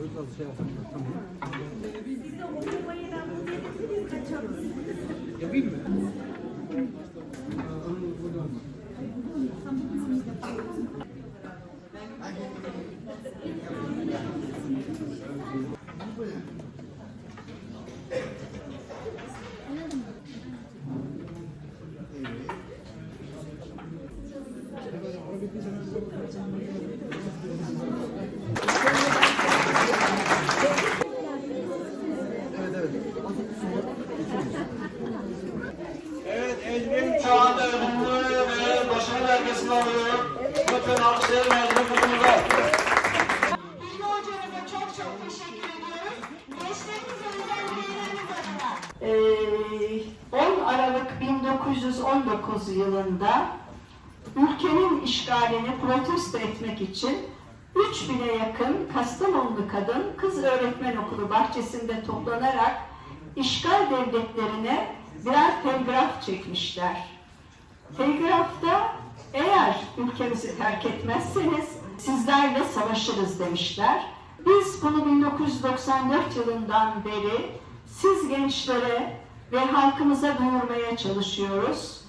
Özal şey yapsın. Tamam. Bize o numarayı ben bunu verirseniz kaçalım. Yapayım? Aa, onu ödüllü ve başarı belgesini alıyor. Lütfen alkışlayalım. Bilgi hocamıza çok çok teşekkür ediyoruz. Gençlerimize özel bilgileriniz adına. 10 Aralık 1919 yılında ülkenin işgalini protesto etmek için 3000'e yakın Kastamonlu kadın kız öğretmen okulu bahçesinde toplanarak işgal devletlerine birer telgraf çekmişler. Telgrafta eğer ülkemizi terk etmezseniz sizlerle savaşırız demişler. Biz bunu 1994 yılından beri siz gençlere ve halkımıza duyurmaya çalışıyoruz.